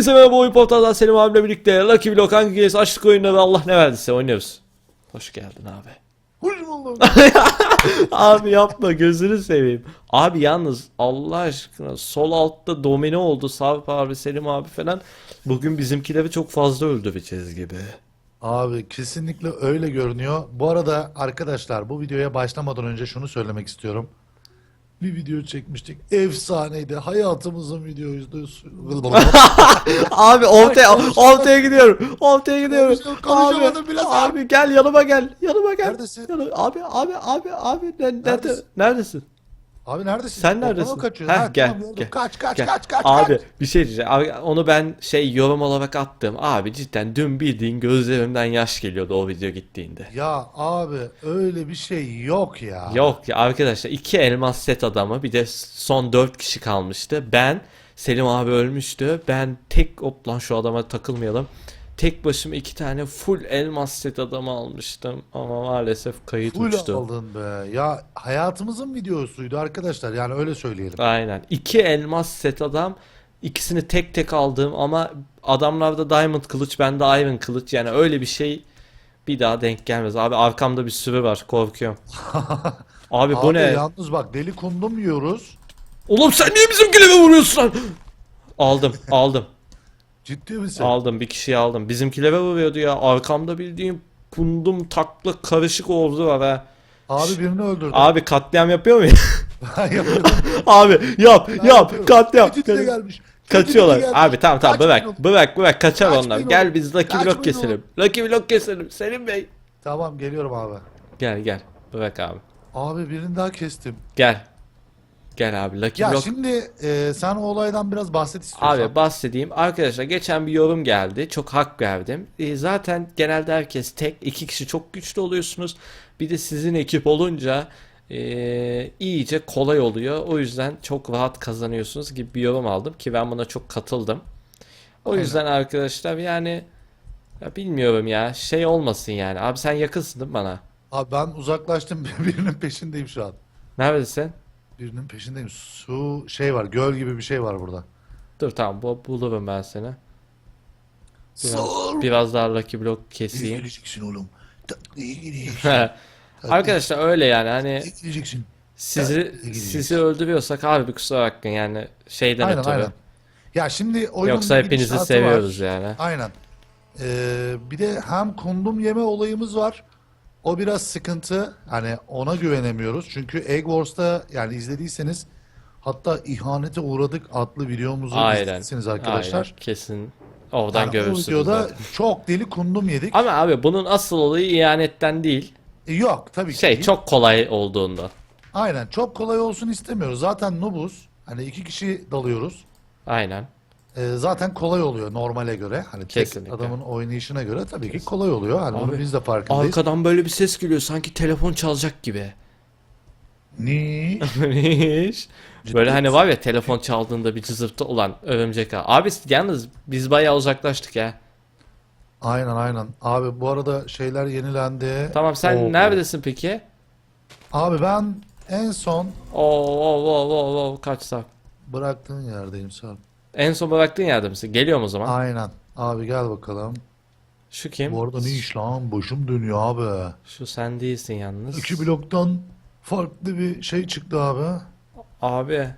Hepinize merhaba oyun portalından Selim abimle birlikte Lucky Block hangi Games açtık oyunları Allah ne verdiyse oynuyoruz. Hoş geldin abi. Hoş bulduk. abi yapma gözünü seveyim. Abi yalnız Allah aşkına sol altta domine oldu Sarp abi Selim abi falan. Bugün bizimkileri çok fazla öldüreceğiz gibi. Abi kesinlikle öyle görünüyor. Bu arada arkadaşlar bu videoya başlamadan önce şunu söylemek istiyorum. Bir video çekmiştik. Efsaneydi. Hayatımızın videoydu. abi oltaya, oltaya gidiyorum. Oltaya gidiyorum. Konuşamadım, abi, Sarp. abi gel yanıma gel. Yanıma gel. Neredesin? Yanıma- Abi abi abi abi ne- nerede, Neredesin? Abi neredesin? Sen neredesin? kaçıyorsun. Heh, Ha, gel, tamam, gel. Kaç kaç Gel. kaç kaç Abi kaç. bir şey diyeceğim. Abi, onu ben şey yorum olarak attım. Abi cidden dün bildiğin gözlerimden yaş geliyordu o video gittiğinde. Ya abi öyle bir şey yok ya. Yok ya arkadaşlar iki elmas set adamı bir de son dört kişi kalmıştı. Ben Selim abi ölmüştü. Ben tek hop lan şu adama takılmayalım. Tek başıma iki tane full elmas set adamı almıştım. Ama maalesef kayıt Full uçtu. aldın be. Ya hayatımızın videosuydu arkadaşlar. Yani öyle söyleyelim. Aynen. İki elmas set adam. İkisini tek tek aldım ama adamlarda diamond kılıç bende iron kılıç. Yani öyle bir şey bir daha denk gelmez. Abi arkamda bir sürü var korkuyorum. Abi bu Abi ne? yalnız bak deli kundum yiyoruz. Oğlum sen niye bizimkilere vuruyorsun lan? Aldım aldım Ciddi misin? aldım bir kişiyi aldım. Bizimkilere vuruyordu ya. Arkamda bildiğim kundum takla karışık oldu var ha. Abi birini öldürdüm. Abi katliam yapıyor muyum? Abi yap Ben yap yapıyorum. katliam. Tehdit de gelmiş. Kaçıyorlar. Tehdit de gelmiş. Abi tamam tamam Kaçmayın bırak oğlum. bırak bırak kaçar Kaçmayın onlar. Gel biz Lucky Kaçmayın Block keselim. Lucky Block keselim. Selim Bey. Tamam geliyorum abi. Gel gel. Bırak abi. Abi birini daha kestim. Gel. Gel abi Lucky Ya Block. şimdi e, sen o olaydan biraz bahset istiyorsan. Abi bahsedeyim. Arkadaşlar geçen bir yorum geldi. Çok hak verdim. E, zaten genelde herkes tek. iki kişi çok güçlü oluyorsunuz. Bir de sizin ekip olunca e, iyice kolay oluyor. O yüzden çok rahat kazanıyorsunuz gibi bir yorum aldım ki ben buna çok katıldım. O Aynen. yüzden arkadaşlar yani ya bilmiyorum ya şey olmasın yani. Abi sen yakınsın değil mi bana? Abi ben uzaklaştım birinin peşindeyim şu an. Neredesin? Birinin peşindeyim. Su şey var göl gibi bir şey var burada. Dur tamam bu, bulurum ben seni. Biraz, Sor. biraz daha Lucky Block keseyim. geleceksin oğlum. Geleceksin. Arkadaşlar öyle yani hani geleceksin. sizi gideceksin. sizi öldürüyorsak abi bir kusura bakmayın yani şeyden Aynen ötürü. aynen. Ya şimdi oyunun Yoksa bir hepinizi gidişatı seviyoruz var. yani. Aynen. Ee, bir de hem kundum yeme olayımız var. O biraz sıkıntı. Hani ona güvenemiyoruz. Çünkü Egg Wars'ta yani izlediyseniz hatta ihanete uğradık adlı videomuzu Aynen. izlediyseniz arkadaşlar. Aynen, kesin. Oradan Yani o görürsünüz. videoda zaten. çok deli kundum yedik. Ama abi bunun asıl olayı ihanetten değil. E, Yok tabii ki Şey değil. çok kolay olduğunda. Aynen çok kolay olsun istemiyoruz. Zaten nubuz. Hani iki kişi dalıyoruz. Aynen. Ee, zaten kolay oluyor normale göre. Hani tek Kesinlikle. adamın oynayışına göre tabii ki kolay oluyor. Hani Abi, bunu biz de farkındayız. Arkadan böyle bir ses geliyor sanki telefon çalacak gibi. Ni? Hiç. Böyle hani var ya telefon çaldığında bir cızırtı olan örümcek ağı. Abi yalnız biz bayağı uzaklaştık ya. Aynen aynen. Abi bu arada şeyler yenilendi. Tamam sen Oo. neredesin peki? Abi ben en son Oo, oo, oo, oo, oo, kaç saat? bıraktığın yerdeyim Sarp. En son bıraktığın yerde misin? Geliyorum o zaman. Aynen. Abi gel bakalım. Şu kim? Bu arada ne iş lan? Başım dönüyor abi. Şu sen değilsin yalnız. İki bloktan farklı bir şey çıktı abi. Abi.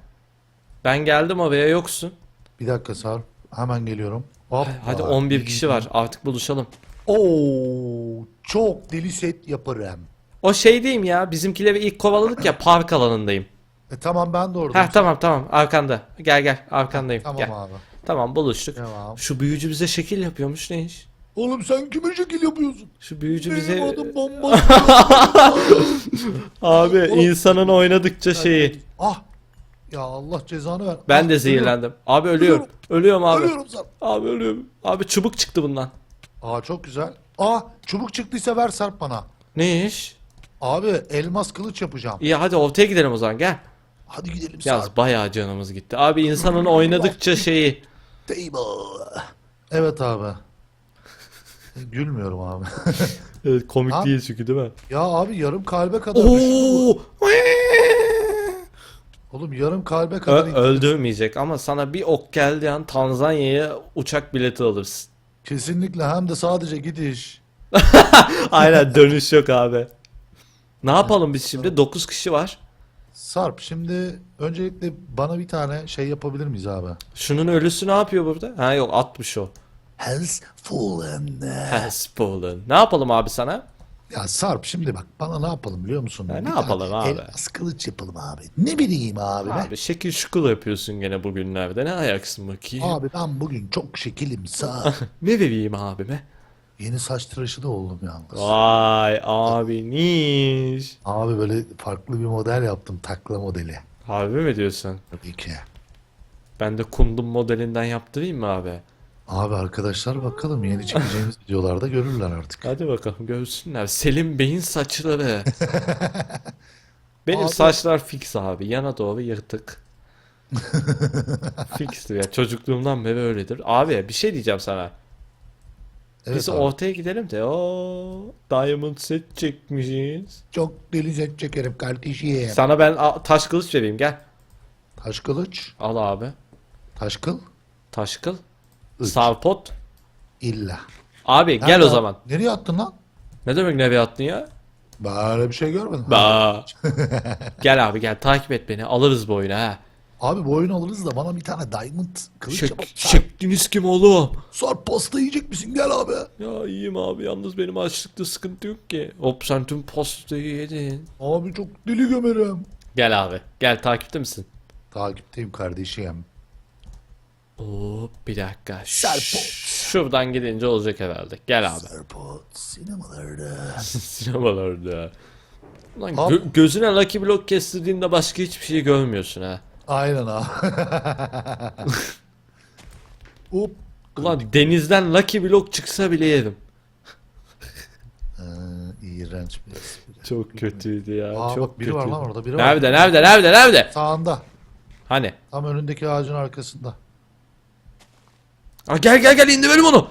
Ben geldim oraya yoksun. Bir dakika Sarp. Hemen geliyorum. Hop. Hadi 11 kişi var. Artık buluşalım. Oo, çok deli set yaparım. O şey diyeyim ya. Bizimkileri ilk kovaladık ya park alanındayım. E tamam ben de oradayım. Heh tamam tamam arkanda. Gel gel arkandayım. Tamam Gel. abi. Tamam buluştuk. Tamam. Şu büyücü bize şekil yapıyormuş ne iş? Oğlum sen kime şekil yapıyorsun? Şu büyücü Benim bize adım bomba. abi Oğlum- insanın oynadıkça şeyi. ah. Ya Allah cezanı ver. Ben Ah, de zehirlendim. Abi ölüyorum. Ölüyorum abi. Ölüyorum Sarp. Abi ölüyorum. Abi çubuk çıktı bundan. Aa çok güzel. Aa çubuk çıktıysa ver Sarp bana. Ne iş? Abi elmas kılıç yapacağım. İyi hadi ortaya gidelim o zaman gel. Hadi gidelim Yaz Sarp. bayağı canımız gitti. Abi insanın oynadıkça şeyi. Table. Evet abi. Gülmüyorum abi. Evet, komik Ha? değil çünkü değil mi? ya abi yarım kalbe kadar düşün bu. Oo! Oğlum yarım kalbe Ö- kadar in- öldürmeyecek ama sana bir ok geldiği an Tanzanya'ya uçak bileti alırsın. Kesinlikle hem de sadece gidiş. Aynen dönüş yok abi. Ne yapalım biz şimdi? 9 kişi var. Sarp şimdi öncelikle bana bir tane şey yapabilir miyiz abi? Şunun ölüsü ne yapıyor burada? Ha yok atmış o. Has fallen. Has fallen. Ne yapalım abi sana? Ya Sarp şimdi bak bana ne yapalım biliyor musun? Ya ne Bir yapalım tane abi? Elmas kılıç yapalım abi. Ne bileyim abi. be. Abi şekil şukul yapıyorsun gene bugünlerde. Ne ayaksın bakayım? Abi ben bugün çok şekilim sağ. Ne vereyim abime? Yeni saç tıraşı da oldum yalnız. Vay abi niş. Abi böyle farklı bir model yaptım takla modeli. Harbi mi diyorsun? Tabii ki. Ben de kundum modelinden yaptırayım mı abi? Abi arkadaşlar bakalım yeni çekeceğimiz videolarda görürler artık. Hadi bakalım görsünler. Selim Bey'in saçları. Benim Abi- saçlar fix abi. Yana doğru yırtık. Fixtir ya. Çocukluğumdan beri öyledir. Abi bir şey diyeceğim sana. Evet Biz abi. ortaya gidelim de o Diamond set çekmişiz. Çok deli çekerim kardeşim. Sana ben a- taş kılıç vereyim gel. Taş kılıç, Al abi. taş kıl, Taş kıl. Sarpot. illa. Abi gel Nerede o abi? zaman. Nereye attın lan? Ne demek nereye attın ya? Böyle bir şey görmedim. Ba. gel abi gel takip et beni. Alırız bu oyunu ha. Abi bu oyunu alırız da bana bir tane diamond kılıç Çek, yapıp çektiniz kim oğlum? Sarp pasta yiyecek misin gel abi. Ya iyiyim abi yalnız benim açlıkta sıkıntı yok ki. Hop sen tüm pastayı yedin. Abi çok deli gömerim. Gel abi gel takipte misin? Takipteyim kardeşim. Oo bir dakika. Sarpot. Şuradan gidince olacak herhalde. Gel abi. Sarpot sinemalarda. Sinemalarda. Abi- gö- gözüne Lucky Block kestirdiğinde başka hiçbir şey görmüyorsun ha. Aynen abi. Hop. Ulan denizden Lucky Block çıksa bile yerim. Ee, iğrenç bir espri. Çok kötüydü ya. Aa çok bak biri var kötüydü. lan orada biri var. Nerede nerede nerede nerede? Sağında. Hani? Tam önündeki ağacın arkasında. Aa, gel gel gel indirelim onu.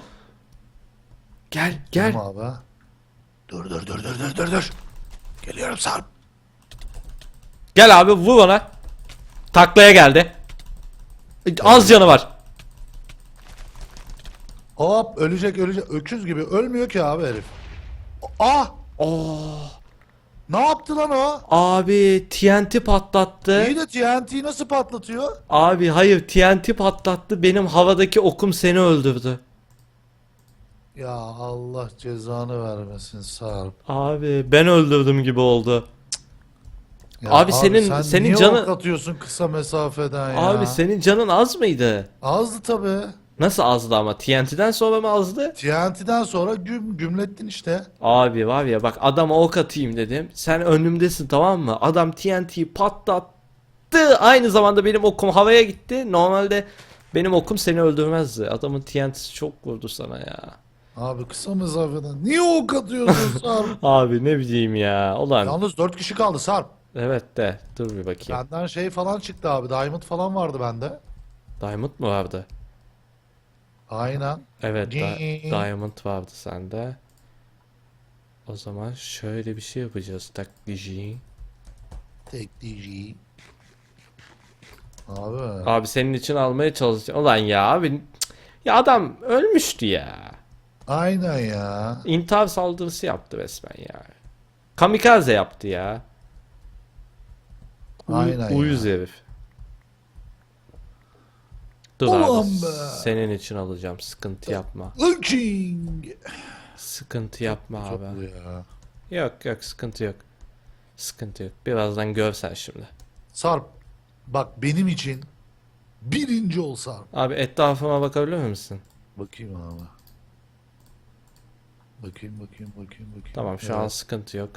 Gel gel. Tamam abi. Dur dur dur dur dur dur dur. Geliyorum Sarp. Gel abi vur ona. Taklaya geldi. Az canı var. Hop ölecek ölecek. Öküz gibi ölmüyor ki abi herif. Ah! Oh. Ne yaptı lan o? Abi TNT patlattı. İyi de TNT'yi nasıl patlatıyor? Abi hayır TNT patlattı. Benim havadaki okum seni öldürdü. Ya Allah cezanı vermesin Sarp. Abi ben öldürdüm gibi oldu. Ya Abi senin- sen senin niye canı- ok atıyorsun kısa mesafeden ya? Abi senin canın az mıydı? Azdı tabi. Nasıl azdı ama? TNT'den sonra mı azdı? TNT'den sonra güm gümlettin işte. Abi var ya bak adama ok atayım dedim. Sen önümdesin tamam mı? Adam TNT'yi patlattı. Aynı zamanda benim okum havaya gitti. Normalde benim okum seni öldürmezdi. Adamın TNT'si çok vurdu sana ya. Abi kısa mesafeden. Niye ok atıyorsun Sarp? Abi ne bileyim ya. Ulan Yalnız 4 kişi kaldı Sarp. Evet de dur bir bakayım. Benden şey falan çıktı abi. Diamond falan vardı bende. Diamond mu vardı? Aynen. Evet da-. Diamond vardı sende. O zaman şöyle bir şey yapacağız taklici. Tek DJ. Abi. Abi senin için almaya çalışacağım. Ulan ya abi ya adam ölmüştü ya. Aynen ya. İntihar saldırısı yaptı resmen ya. Kamikaze yaptı ya. Aynen ya. Uyuz herif. Dur Ulan abi. be. Senin için alacağım. Sıkıntı yapma. Looking. Sıkıntı yapma Çok abi. ya. Yok yok sıkıntı yok. Sıkıntı yok. Birazdan görsen şimdi. Sarp. Bak benim için birinci ol Sarp. Abi etrafıma bakabilir misin? Bakayım abi. Bakayım bakayım bakayım bakayım. Tamam şu Evet, an sıkıntı yok.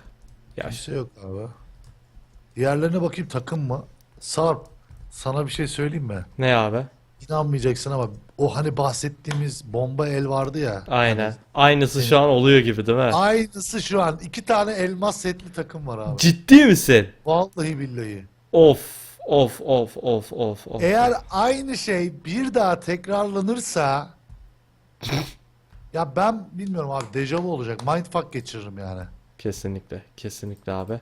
Ya Kimse yok abi. Diğerlerine bakayım takım mı? Sarp. Sana bir şey söyleyeyim mi? ne abi? İnanmayacaksın ama o hani bahsettiğimiz bomba el vardı ya. Aynen. Hani Aynısı şu an oluyor gibi değil mi? aynısı şu an. iki tane elmas setli takım var abi. Ciddi misin? Vallahi billahi. Of of of of of of. Eğer aynı şey bir daha tekrarlanırsa ya ben bilmiyorum abi dejavu olacak. Mindfuck geçiririm yani. Kesinlikle kesinlikle abi.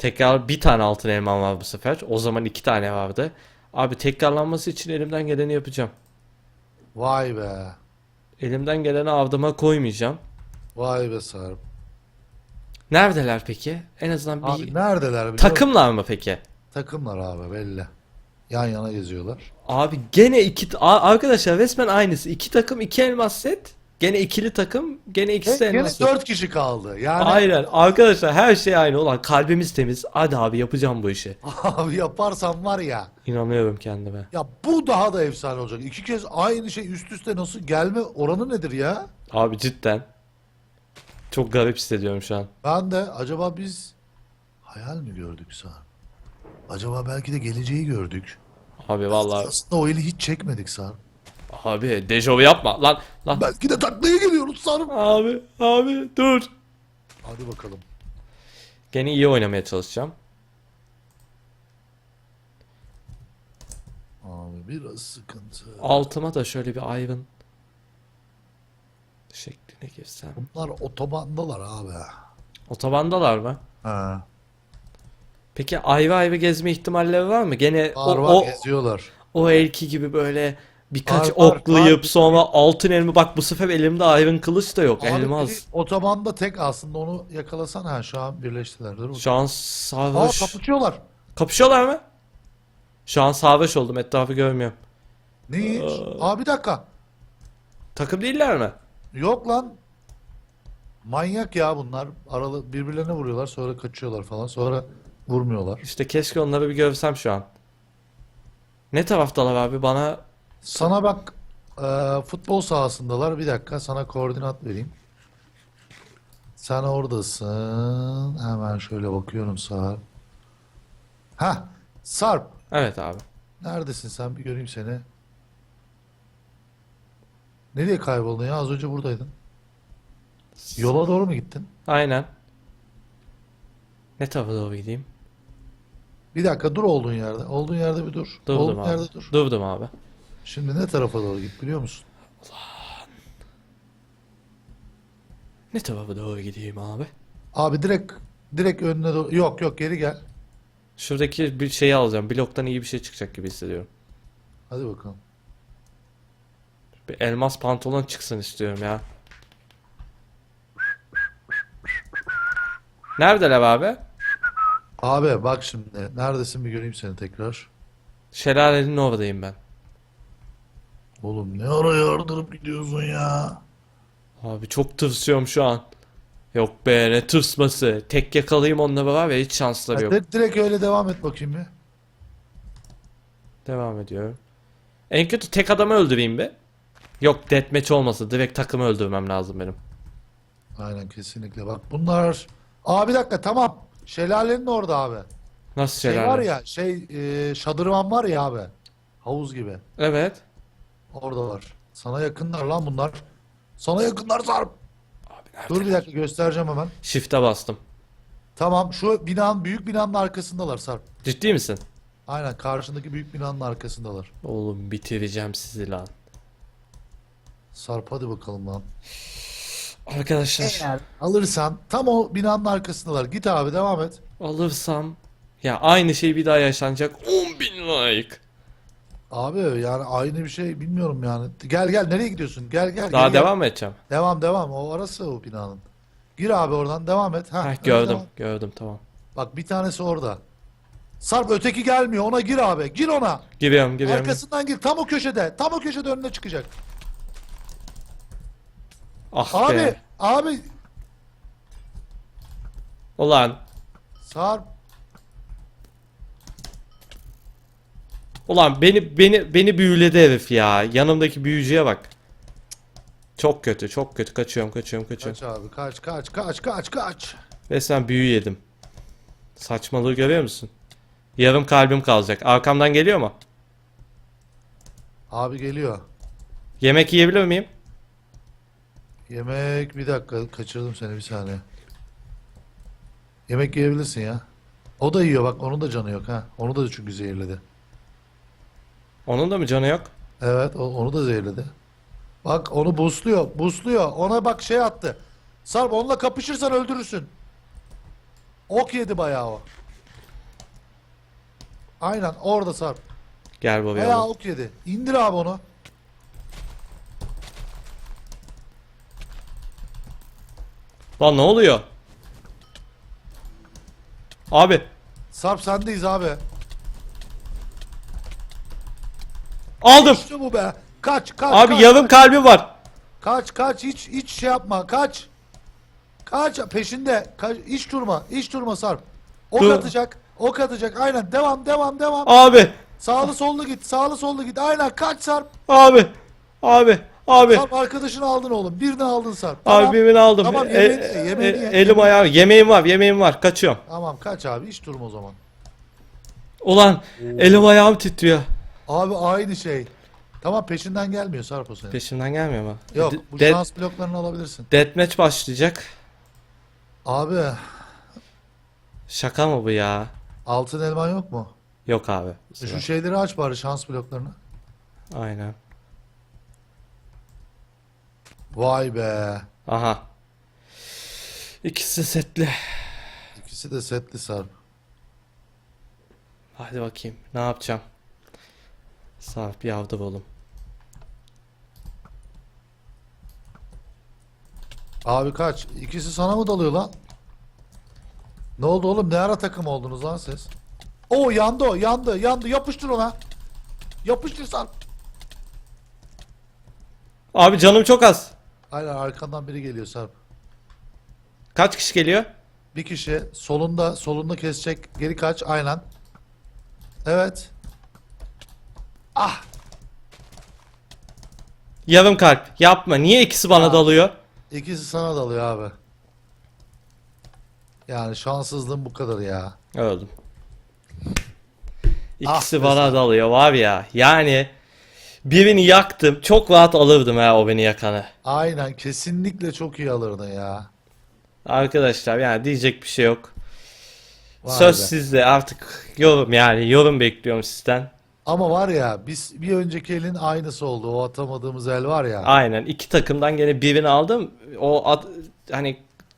Tekrar bir tane altın elmam var bu sefer. O zaman iki tane vardı. Abi tekrarlanması için elimden geleni yapacağım. Vay be. Elimden geleni avdıma koymayacağım. Vay be Sarp. Neredeler peki? En azından bir Abi neredeler biliyor takımlar mı peki? Takımlar abi belli. Yan yana geziyorlar. Abi gene iki arkadaşlar resmen aynısı. İki takım iki elmas set. Gene ikili takım gene ikisi de Gene elmas set. 4 kişi kaldı. Yani Aynen arkadaşlar her şey aynı. Ulan kalbimiz temiz. Hadi abi yapacağım bu işi. abi yaparsam var ya. İnanıyorum kendime. Ya bu daha da efsane olacak. İki kez aynı şey üst üste nasıl gelme oranı nedir ya? Abi cidden. Çok garip hissediyorum şu an. Ben de acaba biz hayal mi gördük Sarp? Acaba belki de geleceği gördük. Abi vallahi Aslında o eli hiç çekmedik Sarp. Abi dejavu yapma lan lan. Belki de taklaya geliyoruz Sarp. Abi abi dur. Hadi bakalım. Gene iyi oynamaya çalışacağım. Abi biraz sıkıntı. Altıma da şöyle bir Ivan şekline girsem. Bunlar otobandalar abi. Otobandalar mı? Ha. Peki ayva ayva gezme ihtimalleri var mı? Gene Var o, var o, geziyorlar. o elki gibi böyle birkaç Var, var, oklayıp var. sonra altın elma bak bu sefer elimde Iron kılıç da yok Abi elmas. otobanda tek aslında onu yakalasan ha şu an birleştiler. Dur Şu an Aa sarhoş. kapışıyorlar. Kapışıyorlar mı? Şu an sarhoş oldum etrafı görmüyorum. Ne iş? Aa bir dakika. Takım değiller mi? Yok lan. Manyak ya bunlar. Aralı birbirlerine vuruyorlar sonra kaçıyorlar falan. Sonra vurmuyorlar. İşte keşke onları bir görsem şu an. Ne taraftalar abi bana Sana bak e, futbol sahasındalar. Bir dakika sana koordinat vereyim. Sen oradasın. Hemen şöyle bakıyorum Sarp. Ha, Sarp. evet abi. Neredesin sen? Bir göreyim seni. Nereye kayboldun ya? Az önce buradaydın. Yola doğru mu gittin? Aynen. Ne tarafa doğru gideyim? Bir dakika dur olduğun yerde. Olduğun yerde bir dur. Durdum Olduğun abi. yerde dur. Durdum abi. Şimdi ne tarafa doğru git biliyor musun? Ne tarafa doğru gideyim abi? Abi direkt direkt önüne doğru. Yok yok geri gel. Şuradaki bir şeyi alacağım. Bloktan iyi bir şey çıkacak gibi hissediyorum. Hadi bakalım. Bir elmas pantolon çıksın istiyorum ya. Neredeler abi? Abi bak şimdi. Neredesin bir göreyim seni tekrar. Şelalenin oradayım ben. Oğlum ne ara yardırıp gidiyorsun ya? Abi çok tırsıyorum şu an. Yok be ne tırsması. Tek yakalayayım onunla ya hiç şansları yok. Hadi direkt öyle devam et bakayım bir. Devam ediyorum. En kötü tek adamı öldüreyim be. Yok deathmatch olmasın. Direkt takımı öldürmem lazım benim. Aynen kesinlikle. Bak bunlar... Aa bir dakika tamam. Şelalenin orada abi. Nasıl Şey şelale? var ya şey e, şadırvan var ya abi. Havuz gibi. Evet. Oradalar. Sana yakınlar lan bunlar. Sana yakınlar Sarp. Abi nerede? Dur bir dakika göstereceğim hemen. Shift'e bastım. Tamam şu binanın büyük binanın arkasındalar Sarp. Ciddi misin? Aynen karşındaki büyük binanın arkasındalar. Oğlum bitireceğim sizi lan. Sarp hadi bakalım lan. Arkadaşlar Alırsan tam o binanın arkasındalar. Git abi devam et. alırsam ya aynı şey bir daha yaşanacak 10 bin like. Abi yani aynı bir şey bilmiyorum yani. Gel gel nereye gidiyorsun? Gel gel. Daha gel. devam mı edeceğim? Devam devam. O arası o binanın. Gir abi oradan devam et. Ha, Heh, öyle gördüm devam. gördüm tamam. Bak bir tanesi orada. Sarp öteki gelmiyor. Ona gir abi. Gir ona. Giriyorum giriyorum. Arkasından gir. Tam o köşede. Tam o köşede önüne çıkacak. Ah Abi, be. abi Ulan Sarp ulan beni beni beni büyüledi herif ya. Yanımdaki büyücüye bak. Çok kötü çok kötü kaçıyorum kaçıyorum kaçıyorum. kaç abi kaç kaç kaç kaç kaç. Resmen büyü yedim. Saçmalığı görüyor musun? Yarım kalbim kalacak. Arkamdan geliyor mu? Abi geliyor. Yemek yiyebilir miyim? Yemek bir dakika kaçırdım seni bir saniye. Yemek yiyebilirsin ya. O da yiyor bak onun da canı yok ha. Onu da çünkü zehirledi. Onun da mı canı yok? Evet o- onu da zehirledi. Bak onu busluyor busluyor. Ona bak şey attı. Sarp onunla kapışırsan öldürürsün. Ok yedi bayağı o. Aynen orada Sarp. Gel buraya. Bayağı ok yedi. İndir abi onu. Lan ne oluyor? Abi. Sarp sendeyiz abi. Aldım. İşte bu be. Kaç kaç Abi kaç, yarım kaç, kalbim var. kaç kaç hiç hiç şey yapma kaç. Kaç peşinde. Kaç, hiç durma. Hiç durma Sarp. Ok Dur. atacak. Ok atacak. Aynen devam devam devam. Abi. Sağlı sollu git. Sağlı sollu git. Aynen kaç Sarp. Abi. Abi. Abi. Sarp arkadaşını aldın oğlum. Birini aldın Sarp. Abi Tamam. birbirini aldım. Tamam, E- yemeğini e- ye, yemeğini e- ye. elim ayağım. Yemeğim var. Yemeğim var. Kaçıyorum. Tamam kaç abi. Hiç durma o zaman. Ulan elim ayağım titriyor. Abi aynı şey. Tamam peşinden gelmiyor Sarp o senin. Peşimden gelmiyor mu? Yok bu de- şans bloklarını alabilirsin. Deathmatch başlayacak. Abi Şaka mı bu ya? altın elman yok mu? Yok abi. bu E sefer. Şu şeyleri aç bari şans bloklarını. Aynen. Vay be. Aha. İkisi setli. İkisi de setli Sarp. Hadi bakayım. Ne yapacağım? Sarp yavdır oğlum. Abi kaç? İkisi sana mı dalıyor lan? Ne oldu oğlum? Ne ara takım oldunuz lan siz? Oo yandı o yandı yandı yapıştır ona. Yapıştır Sarp. Abi canım çok az. Aynen arkandan biri geliyor Sarp. Kaç kişi geliyor? Bir kişi solunda solunda kesecek. Geri kaç aynen. Evet. Ah Yarım kalp. Yapma. Niye ikisi bana Aa. dalıyor? ikisi sana dalıyor abi. Yani şanssızlığın bu kadar ya. Öldüm. Ah İkisi be bana dalıyor var ya. Yani birini yaktım. Çok rahat alırdım ha o beni yakanı. Aynen kesinlikle çok iyi alırdın ya. Arkadaşlar yani diyecek bir şey yok. Vay Söz be. sizde artık yorum yani yorum bekliyorum sizden. Ama var ya biz bir önceki elin aynısı oldu. O atamadığımız el var ya. Aynen iki takımdan gene birini aldım. O ad- hani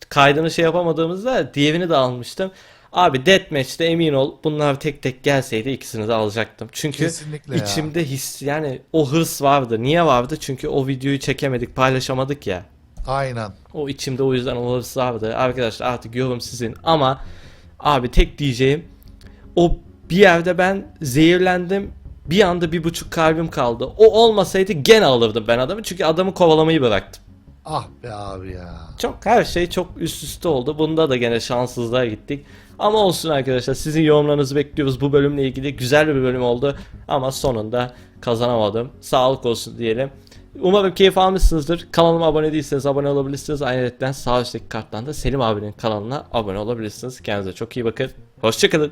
kaydını şey yapamadığımızda diğerini de almıştım. Abi deathmatch'te emin ol bunlar tek tek gelseydi ikisini de alacaktım. Çünkü Kesinlikle ya. içimde his yani o hırs vardı. Niye vardı? Çünkü o videoyu çekemedik, paylaşamadık ya. Aynen. O içimde o yüzden o hırs vardı. Arkadaşlar artık yorum sizin ama abi tek diyeceğim o bir yerde ben zehirlendim. Bir anda bir buçuk kalbim kaldı. O olmasaydı gene alırdım ben adamı. Çünkü adamı kovalamayı bıraktım. Ah be abi ya. Çok her şey çok üst üste oldu. Bunda da gene şanssızlığa gittik. Ama olsun arkadaşlar sizin yorumlarınızı bekliyoruz. Bu bölümle ilgili güzel bir bölüm oldu. Ama sonunda kazanamadım. Sağlık olsun diyelim. Umarım keyif almışsınızdır. Kanalıma abone değilseniz abone olabilirsiniz. Ayrıca sağ üstteki karttan da Selim abinin kanalına abone olabilirsiniz. Kendinize çok iyi bakın. Hoşçakalın.